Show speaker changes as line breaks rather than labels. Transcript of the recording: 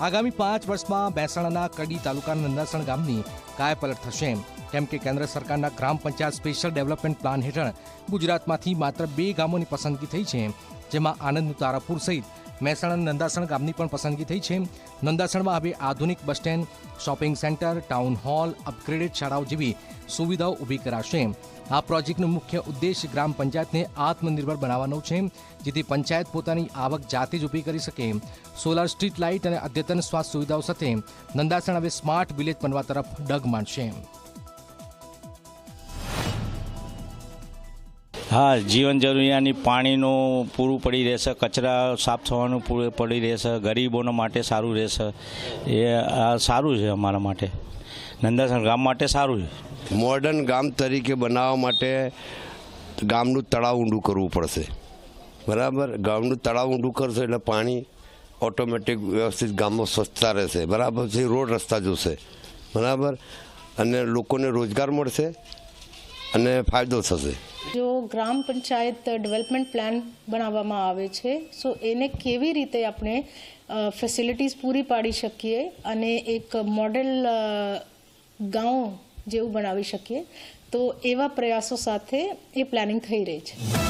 આગામી પાંચ વર્ષમાં મહેસાણાના કડી તાલુકાના નંદાસણ ગામની કાયાપલટ થશે. કેમ કે કેન્દ્ર સરકારના gram panchayat special development plan હેઠળ ગુજરાતમાંથી માત્ર બે ગામોની પસંદગી થઈ છે, જેમાં આનંદનું તારાપુર સહિત મહેસાણા નંદાસણ ગામની પણ પસંદગી થઈ છે. નંદાસણમાં હવે આધુનિક bus stand, shopping centre, town hall, upgraded શાળાઓ જેવી સુવિધાઓ ઊભી કરાશે. આ પ્રોજેક્ટનો મુખ્ય ઉદ્દેશ ગ્રામ પંચાયતને આત્મનિર્ભર બનાવવાનો છે, જેથી પંચાયત પોતાની આવક જાતે જ ઊભી કરી શકે. સોલાર સ્ટ્રીટ લાઇટ અને અદ્યતન સ્વાસ્થ્ય સુવિધાઓ સાથે નંદાસણ હવે સ્માર્ટ વિલેજ બનવા તરફ ડગ માંડશે
હા, જીવન જરૂરિયાતની પાણીનું પૂરું પડી રહેશે, કચરા સાફ થવાનું પૂરું પડી રહેશે, ગરીબોના માટે સારું રહેશે. એ સારું છે અમારા માટે. નંદાસણ ગામ માટે સારું છે.
મોડર્ન ગામ તરીકે બનાવવા માટે ગામનું તળાવ ઊંડું કરવું પડશે. બરાબર? ગામનું તળાવ ઊંડું કરશે એટલે પાણી ઓટોમેટિક વ્યવસ્થિત ગામમાં સ્વચ્છતા રહેશે. બરાબર? છે રોડ રસ્તા જોશે. બરાબર? અને લોકોને રોજગાર મળશે. અને ફાયદો થશે.
જો ગ્રામ પંચાયત ડેવલપમેન્ટ પ્લાન બનાવવામાં આવે છે, સો એને કેવી રીતે આપણે ફેસિલિટીઝ પૂરી પાડી શકીએ અને એક મોડેલ ગાંવ જેવું બનાવી શકીએ, તો એવા પ્રયાસો સાથે એ પ્લાનિંગ થઈ રહી છે.